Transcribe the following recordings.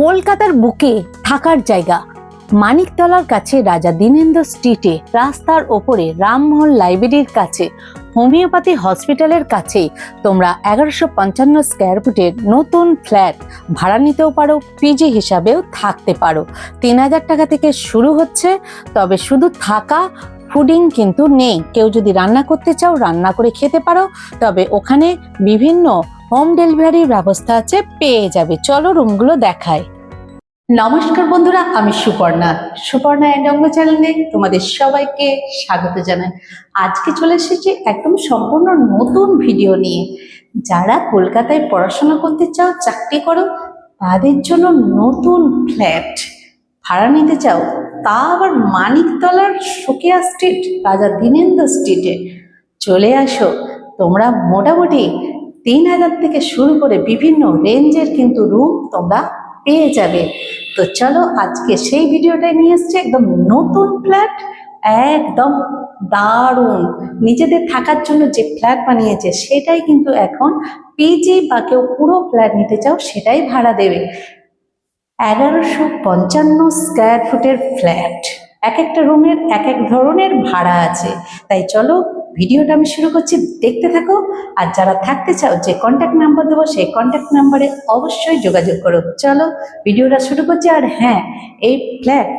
কলকাতার বুকে থাকার জায়গা। মানিকতলার কাছে রাজা দীনেন্দ্র স্ট্রিটে রাস্তার ওপরে রামমোহন লাইব্রেরির কাছে, হোমিওপ্যাথি হসপিটালের কাছেই তোমরা এগারোশো পঞ্চান্ন স্কোয়ার ফুটের নতুন ফ্ল্যাট ভাড়া নিতেও পারো পিজি হিসাবেও থাকতে পারো। তিন হাজার টাকা থেকে শুরু হচ্ছে, তবে শুধু থাকা ফুডিং কিন্তু নেই। কেউ যদি রান্না করতে চাও, রান্না করে খেতে পারো, তবে ওখানে বিভিন্ন হোম ডেলিভারির ব্যবস্থা আছে, পেয়ে যাবে। চলো রুমগুলো দেখায় নমস্কার বন্ধুরা, আমি সুপর্ণা। সুপর্ণা অ্যান্ড অঙ্গ চ্যানেলে তোমাদের সবাইকে স্বাগত জানাই। আজকে চলে এসেছি একদম সম্পূর্ণ নতুন ভিডিও নিয়ে। যারা কলকাতায় পড়াশোনা করতে চাও, চাকরি করো, তাদের জন্য নতুন ফ্ল্যাট ভাড়া নিতে চাও, তা আবার মানিকতলার সুকিয়া স্ট্রিট, রাজা দীনেন্দ্র স্ট্রিটে। চলে আসো। তোমরা মোটামুটি তিন হাজার থেকে শুরু করে বিভিন্ন রেঞ্জের কিন্তু রুম তোমরা পেয়ে যাবে। তো চলো আজকে সেই ভিডিওটাই নিয়ে এসছে, একদম নতুন ফ্ল্যাট, একদম দারুণ। নিজেদের থাকার জন্য যে ফ্ল্যাট বানিয়েছে, সেটাই কিন্তু এখন পিজি বা কেউ পুরো ফ্ল্যাট নিতে চাও, সেটাই ভাড়া দেবে। এগারোশো পঞ্চান্ন স্কোয়ার ফুটের ফ্ল্যাট। এক একটা রুমের এক এক ধরনের ভাড়া আছে। তাই চলো ভিডিওটা আমি শুরু করছি। দেখতে থাকো। আর যারা থাকতে চাও যে কন্ট্যাক্ট নাম্বার দেবো, সেই কন্ট্যাক্ট নাম্বারে অবশ্যই যোগাযোগ করো। চলো, ভিডিওটা শুরু করছি। আর হ্যাঁ এই ফ্ল্যাট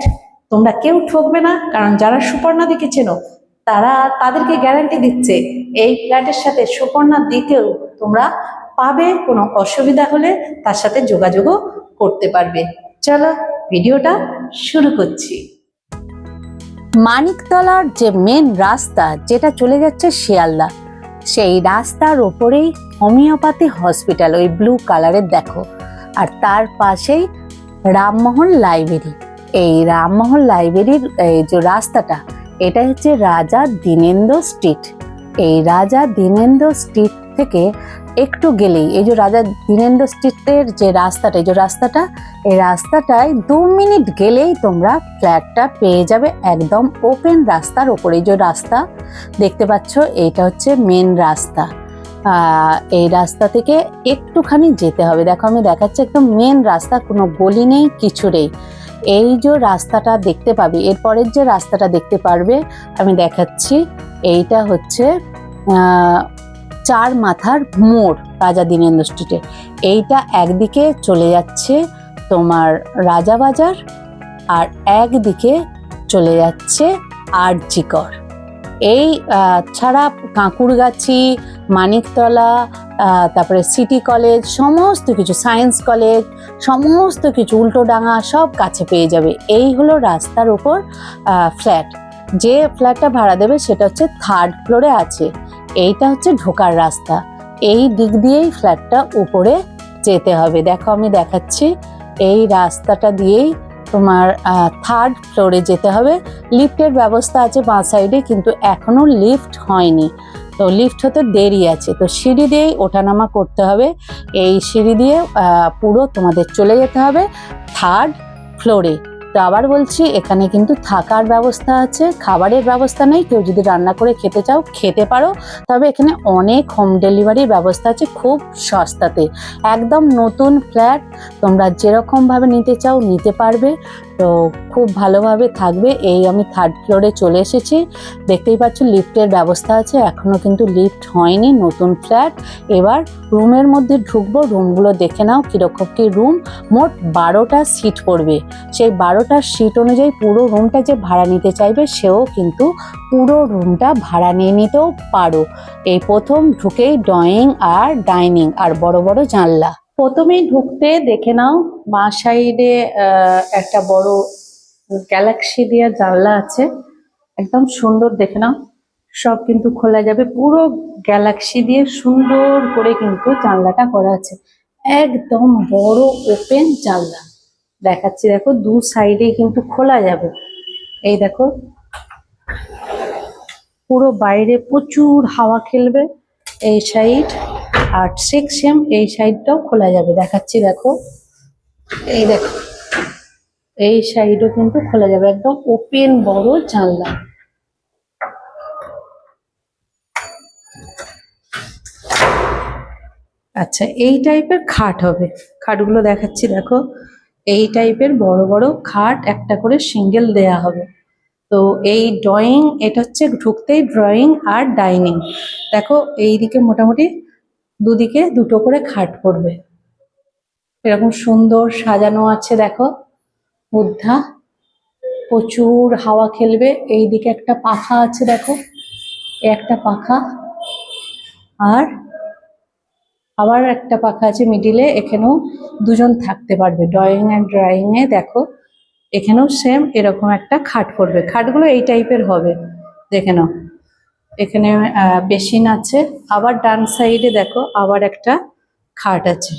তোমরা কেউ ঠকবে না, কারণ যারা সুপর্ণা দিকে চেনো, তারা তাদেরকে গ্যারান্টি দিচ্ছে, এই ফ্ল্যাটের সাথে সুপর্ণা দিকেও তোমরা পাবে। কোনো অসুবিধা হলে তার সাথে যোগাযোগও করতে পারবে। চলো, ভিডিওটা শুরু করছি। মানিকতলার যে মেন রাস্তা, যেটা চলে যাচ্ছে শিয়ালদা, সেই রাস্তার ওপরেই হোমিওপ্যাথি হসপিটাল ওই ব্লু কালারের দেখো। আর তার পাশেই রামমোহন লাইব্রেরি এই রামমোহন লাইব্রেরির এই যে রাস্তাটা এটা হচ্ছে রাজা দীনেন্দ্র স্ট্রিট এই রাজা দীনেন্দ্র স্ট্রিট থেকে একটু গেলেই, এই যে রাজা দীনেন্দ্র স্ট্রিটের যে রাস্তাটা, এই যে রাস্তাটা, এই রাস্তাটায় দু মিনিট গেলেই তোমরা ফ্ল্যাটটা পেয়ে যাবে একদম ওপেন রাস্তার ওপরে। এই যে রাস্তা, দেখতে পাচ্ছ, এইটা হচ্ছে মেন রাস্তা। এই রাস্তা থেকে একটুখানি যেতে হবে। দেখো, আমি দেখাচ্ছি, একদম মেন রাস্তা, কোনো গলি নেই, কিছু নেই। এই যে রাস্তাটা দেখতে পাবে এরপরের যে রাস্তাটা দেখতে পারবে, আমি দেখাচ্ছি, এইটা হচ্ছে চার মাথার মোড় রাজা দীনেন্দ্র স্ট্রিটে এইটা একদিকে চলে যাচ্ছে তোমার রাজাবাজার আর একদিকে চলে যাচ্ছে আরজিকর। এই ছাড়া কাঁকুরগাছি, মানিকতলা তারপরে সিটি কলেজ সমস্ত কিছু সায়েন্স কলেজ সমস্ত কিছু উল্টোডাঙা সব কাছে পেয়ে যাবে। এই হলো রাস্তার উপর ফ্ল্যাট যে ফ্ল্যাটটা ভাড়া দেবে সেটা হচ্ছে থার্ড ফ্লোরে আছে। এইটা হচ্ছে ঢোকার রাস্তা। এই দিক দিয়েই ফ্ল্যাটটা উপরে যেতে হবে। দেখো আমি দেখাচ্ছি। এই রাস্তাটা দিয়েই তোমার থার্ড ফ্লোরে যেতে হবে। লিফটের ব্যবস্থা আছে বাঁ সাইডে কিন্তু এখনও লিফট হয়নি। তো লিফট হতে দেরি আছে। তো সিঁড়ি দিয়েই ওঠানামা করতে হবে। এই সিঁড়ি দিয়ে পুরো তোমাদের চলে যেতে হবে থার্ড ফ্লোরে তো আবার বলছি, এখানে কিন্তু থাকার ব্যবস্থা আছে, খাবারের ব্যবস্থা নেই, কেউ যদি রান্না করে খেতে চাও, খেতে পারো। তবে এখানে অনেক হোম ডেলিভারির ব্যবস্থা আছে, খুব সস্তাতে। একদম নতুন ফ্ল্যাট তোমরা যেরকমভাবে নিতে চাও, নিতে পারবে। তো খুব ভালোভাবে থাকবে। এই আমি থার্ড ফ্লোরে চলে এসেছি। দেখতেই পাচ্ছ লিফটের ব্যবস্থা আছে। এখনও কিন্তু লিফট হয়নি, নতুন ফ্ল্যাট এবার রুমের মধ্যে ঢুকবো রুমগুলো দেখে নাও কীরকম কী রুম মোট বারোটা সিট পড়বে। সেই বারোটা সিট অনুযায়ী পুরো রুমটা যে ভাড়া নিতে চাইবে, সেও কিন্তু পুরো রুমটা ভাড়া নিয়ে নিতেও পারো। এই প্রথম ঢুকেই ড্রয়িং আর ডাইনিং আর বড় বড় জানলা। প্রথমেই ঢুকতে দেখে নাও মা সাইডে একটা বড় গ্যালাক্সি দেওয়া জানলা আছে। একদম সুন্দর দেখে নাও। সব কিন্তু খোলা যাবে। পুরো গ্যালাক্সি দিয়ে সুন্দর করে কিন্তু জানলাটা করা আছে। একদম বড় ওপেন জানলা। দেখাচ্ছি, দেখো, দু সাইডে কিন্তু খোলা যাবে। এই দেখো। পুরো বাইরে প্রচুর হাওয়া খেলবে এই সাইড। আর সিক্স সেম এই সাইডটাও খোলা যাবে। দেখাচ্ছি, দেখো। এই দেখো। এই সাইডও কিন্তু খোলা যাবে। একদম ওপেন বড় জানলা। আচ্ছা এই টাইপের খাট হবে। খাটগুলো দেখাচ্ছি, দেখো। এই টাইপের বড় বড় খাট একটা করে সিঙ্গেল দেয়া হবে। তো এই ড্রয়িং এটা হচ্ছে ঢুকতেই ড্রয়িং আর ডাইনিং দেখো, এইদিকে মোটামুটি দুদিকে দুটো করে খাট পড়বে এরকম সুন্দর সাজানো আছে, দেখো। বুদ্ধা প্রচুর হাওয়া খেলবে। এইদিকে একটা পাখা আছে, দেখো। এই একটা পাখা। আর আবার একটা পাখা আছে মিডিলে। এখানেও দুজন থাকতে পারবে। ড্রয়িং অ্যান্ড ড্রয়িং এ, দেখো। এখানেও সেম এরকম একটা খাট পড়বে খাটগুলো এই টাইপের হবে। দেখে নাও। এখানে বেসিন আছে। আবার ডান সাইডে দেখো, আবার একটা খাট আছে।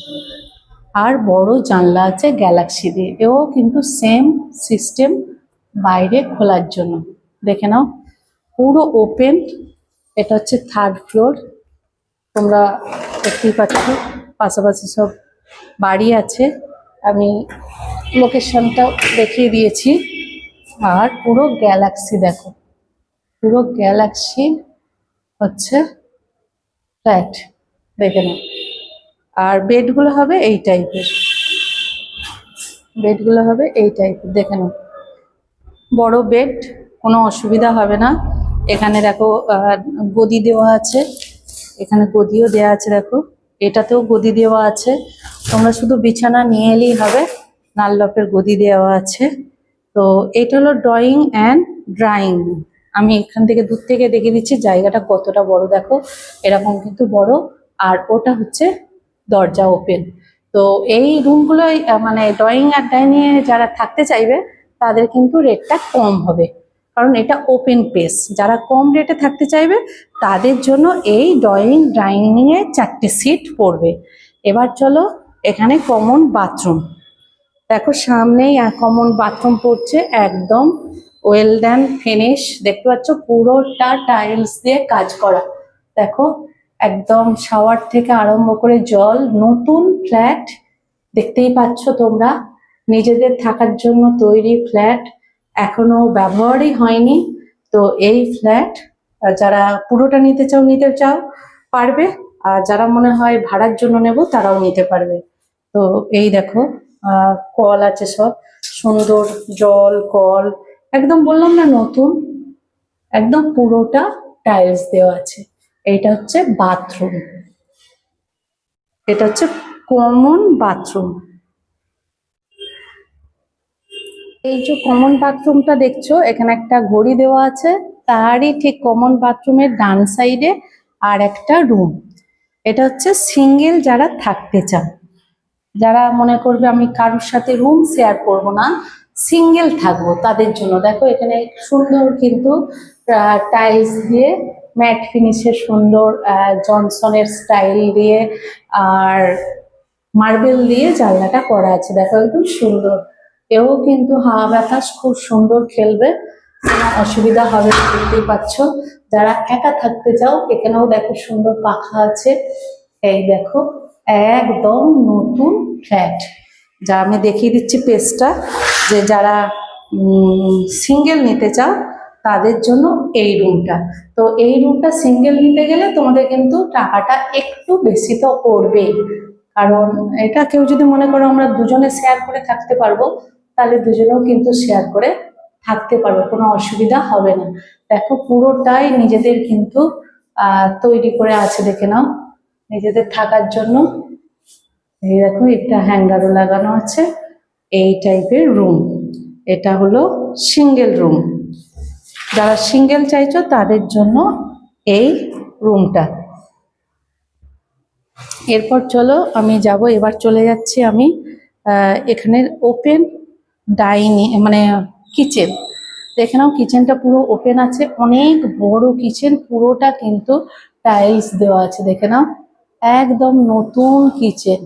আর বড় জানলা আছে গ্যালাক্সি দিয়ে। এও কিন্তু সেম সিস্টেম বাইরে খোলার জন্য। দেখে নাও, পুরো ওপেন। এটা হচ্ছে থার্ড ফ্লোর। তোমরা দেখতেই পাচ্ছ, পাশাপাশি সব বাড়ি আছে। আমি লোকেশনটাও দেখিয়ে দিয়েছি। আর পুরো গ্যালাক্সি দেখো। পুরো গ্যালাক্সি হচ্ছে ফ্ল্যাট দেখে নাও। আর বেডগুলো হবে এই টাইপের বেডগুলো হবে এই টাইপের দেখে নাও। বড় বেড কোনো অসুবিধা হবে না। এখানে দেখো গদি দেওয়া আছে। এখানে গদিও দেওয়া আছে, দেখো। এটাতেও গদি দেওয়া আছে। তোমরা শুধু বিছানা নিয়ে এলেই হবে। নাল নাল্লপের গদি দেওয়া আছে। তো এটা হলো ড্রয়িং অ্যান্ড ড্রাইং আমি এখান থেকে দূর থেকে দেখে দিচ্ছি, জায়গাটা কতটা বড় দেখো, এরকম কিন্তু বড়। আর ওটা হচ্ছে দরজা ওপেন তো এই রুমগুলোই মানে ড্রয়িং আর ডাইনিং এ যারা থাকতে চাইবে, তাদের কিন্তু রেটটা কম হবে। কারণ এটা ওপেন পেস যারা কম রেটে থাকতে চাইবে, তাদের জন্য এই ড্রয়িং ডাইনিং এ চারটে সিট পড়বে। এবার চলো এখানে কমন বাথরুম দেখো সামনেই কমন বাথরুম পড়ছে একদম ওয়েল ডান ফিনিশ দেখতে পাচ্ছ, পুরোটা টাইলস দিয়ে কাজ করা। দেখো, একদম শাওয়ার থেকে আরম্ভ করে জল, নতুন ফ্ল্যাট দেখতেই পাচ্ছ তোমরা। নিজেদের থাকার জন্য তৈরি ফ্ল্যাট এখনও ব্যবহারই হয়নি। তো এই ফ্ল্যাট যারা পুরোটা নিতে চাও নিতে চাও, পারবে। আর যারা মনে হয় ভাড়ার জন্য নেব, তারাও নিতে পারবে। তো এই দেখো কল আছে সব। সুন্দর জল, কল একদম বললাম না নতুন, একদম পুরোটা টাইলস দেওয়া আছে। এটা হচ্ছে বাথরুম এটা হচ্ছে কমন বাথরুম এই যে কমন বাথরুমটা দেখছ, এখানে একটা ঘড়ি দেওয়া আছে, তারই ঠিক কমন বাথরুমের ডান সাইডে আর একটা রুম এটা হচ্ছে সিঙ্গেল যারা থাকতে চান। যারা মনে করবে আমি কারোর সাথে রুম শেয়ার করব না সিঙ্গেল থাকব, তাদের জন্য। দেখো, এখানে সুন্দর কিন্তু টাইলস দিয়ে ম্যাট ফিনিশের সুন্দর জনসনের স্টাইল দিয়ে, আর মার্বেল দিয়ে জানলাটা করা আছে। দেখো, একদম সুন্দর। এও কিন্তু হাওয়া বাতাস খুব সুন্দর খেলবে। কোনো অসুবিধা হবে দেখতেই পাচ্ছ। যারা একা থাকতে চাও, এখানেও দেখো সুন্দর পাখা আছে। এই দেখো, একদম নতুন ফ্ল্যাট যা আমি দেখিয়ে দিচ্ছি পেজটা, যে যারা সিঙ্গেল নিতে চাও, তাদের জন্য এই রুমটা তো এই রুমটা সিঙ্গেল নিতে গেলে তোমাদের কিন্তু টাকাটা একটু বেশি তো পড়বেই। কারণ এটা কেউ যদি মনে করো আমরা দুজনে শেয়ার করে থাকতে পারব, তাহলে দুজনেও কিন্তু শেয়ার করে থাকতে পারব, কোনো অসুবিধা হবে না। দেখো পুরোটাই নিজেদের কিন্তু তৈরি করে আছে, দেখে নাও। নিজেদের থাকার জন্য এই দেখো, একটা হ্যাঙ্গারও লাগানো আছে। এই টাইপের রুম এটা হলো সিঙ্গেল রুম যারা সিঙ্গেল চাইছো, তাদের জন্য এই রুমটা এরপর চলো, আমি যাব। এবার চলে যাচ্ছি আমি এখানের ওপেন ডাইনি মানে কিচেন দেখে নাও কিচেনটা পুরো ওপেন আছে। অনেক বড় কিচেন পুরোটা কিন্তু টাইলস দেওয়া আছে। দেখে নাও, একদম নতুন কিচেন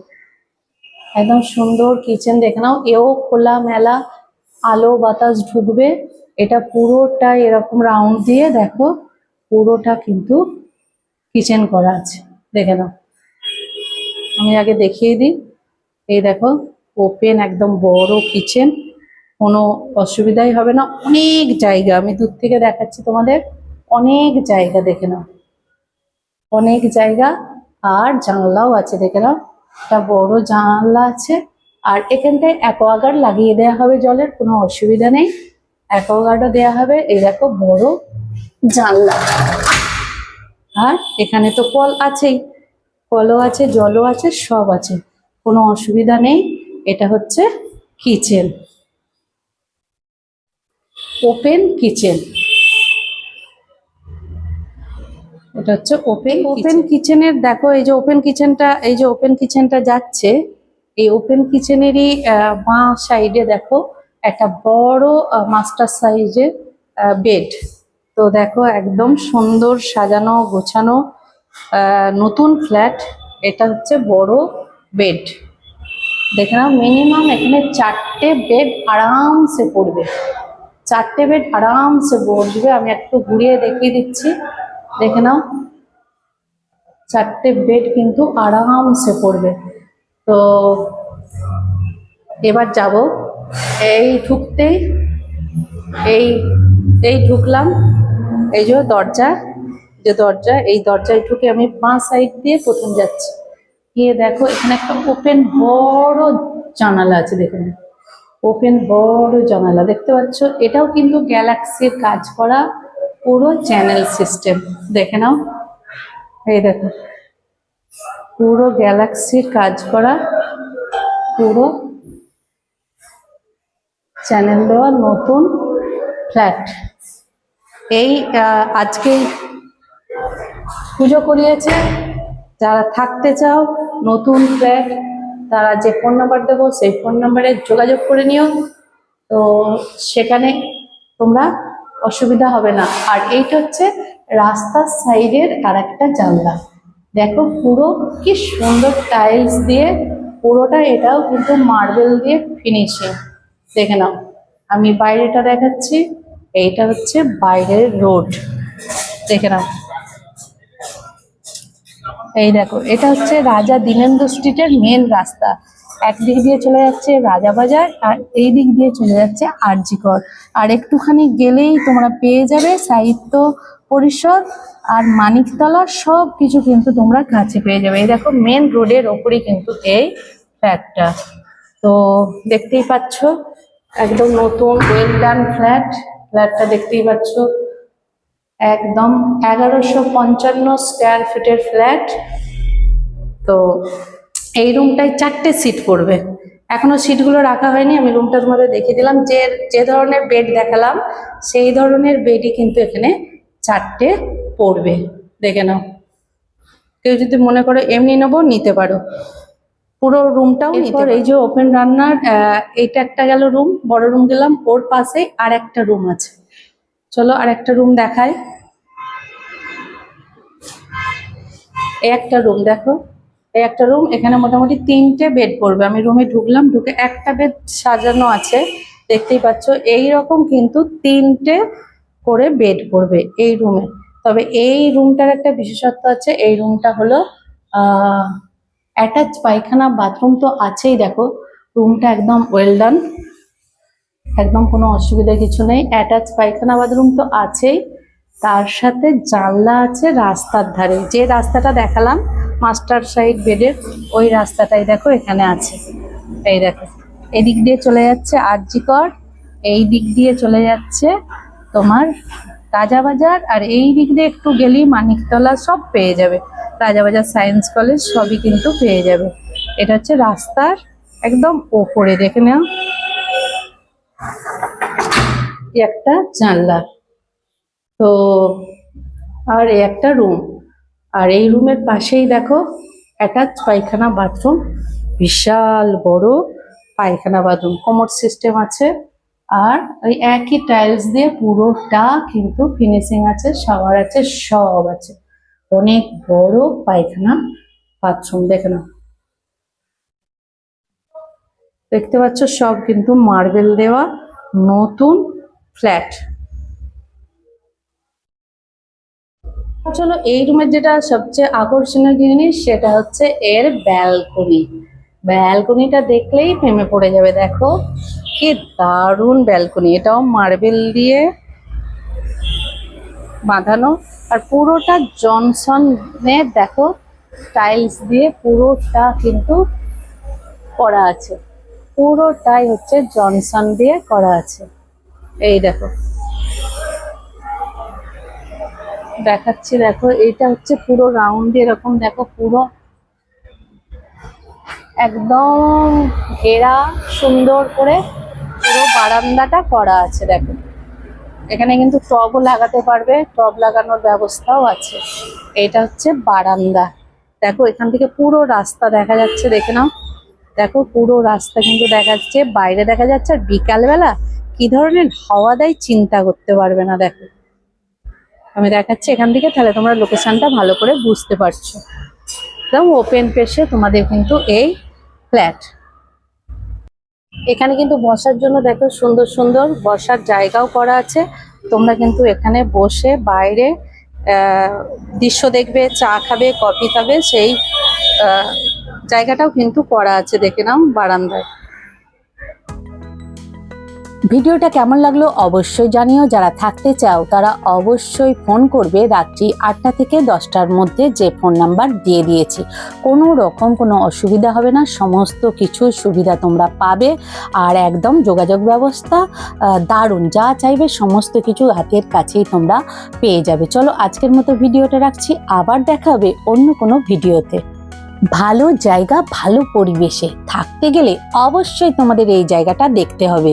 একদম সুন্দর কিচেন দেখে নাও, এও খোলা মেলা আলো বাতাস ঢুকবে। এটা পুরোটা এরকম রাউন্ড দিয়ে দেখো, পুরোটা কিন্তু কিচেন করা আছে। দেখে নাও। আমি আগে দেখিয়ে দিই। এই দেখো ওপেন একদম বড় কিচেন কোনো অসুবিধাই হবে না। অনেক জায়গা, আমি দূর থেকে দেখাচ্ছি তোমাদের, অনেক জায়গা দেখে নাও। অনেক জায়গা আর জানলাও আছে, দেখে নাও। একটা বড় জানলা আছে, আর এখানটায় অ্যাকোয়াগার্ড লাগিয়ে দেওয়া হবে জলের, কোনো অসুবিধা নেই। অ্যাকোয়াগার্ডও দেওয়া হবে, এই দেখো বড় জানলা। আর এখানে তো কল আছেই, কলও আছে, জলও আছে, সব আছে, কোনো অসুবিধা নেই। এটা হচ্ছে কিচেন। Open kitchen. এটা হচ্ছে ওপেন ওপেন কিচেনের দেখো এই যে ওপেন কিচেনটা এই যে ওপেন কিচেনটা যাচ্ছে এই ওপেন কিচেনেরই বাঁ সাইডে দেখো একটা বড় মাস্টার সাইজের বেড তো দেখো একদম সুন্দর সাজানো গোছানো নতুন ফ্ল্যাট এটা হচ্ছে বড় বেড দেখে নাও মিনিমাম এখানে চারটে বেড আরামসে পড়বে। চারটে বেড আরামসে বসবে। আমি একটু ঘুরিয়ে দেখিয়ে দিচ্ছি। দেখে নাও। চারটে বেড কিন্তু আরামসে পড়বে। তো এবার যাব। এই ঢুকতেই, এই এই ঢুকলাম। এই যে দরজা যে দরজা, এই দরজায় ঢুকে আমি বাঁ সাইড দিয়ে প্রথম যাচ্ছি। গিয়ে দেখো, এখানে একটা ওপেন বড় জানালা আছে, দেখুন। ওপেন বড় জানালা, দেখতে পাচ্ছ? এটাও কিন্তু গ্যালাক্সির কাজ করা পুরো চ্যানেল সিস্টেম দেখে নাও। এই দেখো। পুরো গ্যালাক্সির কাজ করা পুরো চ্যানেল দেওয়া নতুন ফ্ল্যাট এই আহ, আজকে পুজো করিয়েছে। যারা থাকতে চাও নতুন ফ্ল্যাট তারা যে ফোন নাম্বার দেবো সেই ফোন নাম্বারে যোগাযোগ করে নিও। তো সেখানে তোমরা অসুবিধা হবে না। আর এইটা হচ্ছে রাস্তার সাইডের আর একটা জানলা। দেখো পুরো কি সুন্দর টাইলস দিয়ে পুরোটা এটাও কিন্তু মার্বেল দিয়ে ফিনিশিং দেখে নাও, আমি বাইরেটা দেখাচ্ছি, এইটা হচ্ছে বাইরের রোড দেখে নাও। এই দেখো, এটা হচ্ছে রাজা দীনেন্দ্র স্ট্রিটের মেন রাস্তা। একদিক দিয়ে চলে যাচ্ছে রাজাবাজার আর এই দিক দিয়ে চলে যাচ্ছে আরজিকর আর একটুখানি গেলেই তোমরা পেয়ে যাবে সাহিত্য পরিষদ আর মানিকতলা, সব কিছু কিন্তু তোমরা কাছে পেয়ে যাবে। এই দেখো মেন রোডের ওপরেই কিন্তু এই ফ্ল্যাটটা তো দেখতেই পাচ্ছ, একদম নতুন ওয়েল ডান ফ্ল্যাট ফ্ল্যাটটা দেখতেই পাচ্ছ, একদম এগারোশো পঞ্চান্ন স্কোয়ার ফিটের ফ্ল্যাট তো এই রুমটায় চারটে সিট পড়বে। এখনও সিটগুলো রাখা হয়নি আমি রুমটা তোমাদের দেখিয়ে দিলাম। যে যে ধরনের বেড দেখালাম সেই ধরনের বেডই কিন্তু এখানে চারটে পড়বে। দেখে নাও। কেউ যদি মনে করো এমনি নেব নিতে পারো। পুরো রুমটাও এরপর এই যে ওপেন রান্নার এইটা একটা গেল রুম বড় রুম গেলাম ওর পাশে আর একটা রুম আছে। চলো আর একটা রুম দেখায় এই একটা রুম দেখো। এই একটা রুম এখানে মোটামুটি তিনটে বেড পড়বে। আমি রুমে ঢুকলাম, ঢুকে একটা বেড সাজানো আছে, দেখতেই পাচ্ছ। এই রকম কিন্তু তিনটে করে বেড পড়বে এই রুমে তবে এই রুমটার একটা বিশেষত্ব আছে, এই রুমটা হলো অ্যাটাচ পায়খানা বাথরুম তো আছেই দেখো। রুমটা একদম ওয়েল ডান একদম কোনো অসুবিধা কিছু নেই। অ্যাটাচ পায়খানা বাথরুম তো আছেই। তার সাথে জানলা আছে রাস্তার ধারে। যে রাস্তাটা দেখালাম মাস্টার সাইড বেডের ওই রাস্তাটাই দেখো, এখানে আছে। এই দেখো, এদিক দিয়ে চলে যাচ্ছে আরজিকর এই দিক দিয়ে চলে যাচ্ছে তোমার রাজাবাজার আর এই দিক দিয়ে একটু গেলেই মানিকতলা সব পেয়ে যাবে। রাজাবাজার সায়েন্স কলেজ সবই কিন্তু পেয়ে যাবে। এটা হচ্ছে রাস্তার একদম ওপরে, দেখে নাও। একটা জানলা। তো, আর একটা রুম। আর এই রুমের পাশেই দেখো অ্যাটাচ পায়খানা বাথরুম বিশাল বড় পায়খানা বাথরুম কোমর সিস্টেম আছে। আর ওই একই টাইলস দিয়ে পুরোটা কিন্তু ফিনিশিং আছে শাওয়ার আছে, সব আছে। অনেক বড় পায়খানা বাথরুম দেখে নাও। দেখতে পাচ্ছ সব কিন্তু মার্বেল দেওয়া, নতুন ফ্ল্যাট চলো, এই রুমের যেটা সবচেয়ে আকর্ষণীয় জিনিস, সেটা হচ্ছে এর ব্যালকনি ব্যালকনিটা দেখলেই প্রেমে পড়ে যাবে, দেখো। কি দারুণ ব্যালকনি এটাও মার্বেল দিয়ে বাঁধানো। আর পুরোটা জনসনের দেখো টাইলস দিয়ে পুরোটা কিন্তু করা আছে। পুরোটাই হচ্ছে জনসন দিয়ে করা আছে। এই দেখো। দেখাচ্ছি, দেখো, এইটা হচ্ছে পুরো রাউন্ড এরকম, দেখো, পুরো একদম ঘেরা, সুন্দর করে পুরো বারান্দাটা করা আছে, দেখো। এখানে কিন্তু টবও লাগাতে পারবে, টব লাগানোর ব্যবস্থাও আছে। এটা হচ্ছে বারান্দা। দেখো, এখান থেকে পুরো রাস্তা দেখা যাচ্ছে, দেখে নাও। দেখো, পুরো রাস্তা কিন্তু দেখা যাচ্ছে, বাইরে দেখা যাচ্ছে, আর বিকালবেলা কি ধরনের হাওয়া দেয় চিন্তা করতে পারবে না, দেখো। আমি দেখাচ্ছি এখান থেকে, তাহলে তোমরা লোকেশনটা ভালো করে বুঝতে পারছ। একদম ওপেন পেশে তোমাদের কিন্তু এই ফ্ল্যাট এখানে কিন্তু বসার জন্য দেখো সুন্দর সুন্দর বসার জায়গাও করা আছে। তোমরা কিন্তু এখানে বসে বাইরে দৃশ্য দেখবে, চা খাবে, কফি খাবে, সেই জায়গাটাও কিন্তু করা আছে। দেখে নাও বারান্দায়। ভিডিওটা কেমন লাগল অবশ্যই জানিও। যারা থাকতে চাও, তারা অবশ্যই ফোন করবে রাত্রি আটটা থেকে দশটার মধ্যে যে ফোন নাম্বার দিয়ে দিয়েছি। কোনো রকম কোনো অসুবিধা হবে না, সমস্ত কিছু সুবিধা তোমরা পাবে। আর একদম যোগাযোগ ব্যবস্থা দারুণ। যা চাইবে সমস্ত কিছু হাতের কাছেই তোমরা পেয়ে যাবে। চলো আজকের মতো ভিডিওটা রাখছি। আবার দেখা হবে অন্য কোনো ভিডিওতে। ভালো জায়গা, ভালো পরিবেশে থাকতে গেলে অবশ্যই তোমাদের এই জায়গাটা দেখতে হবে।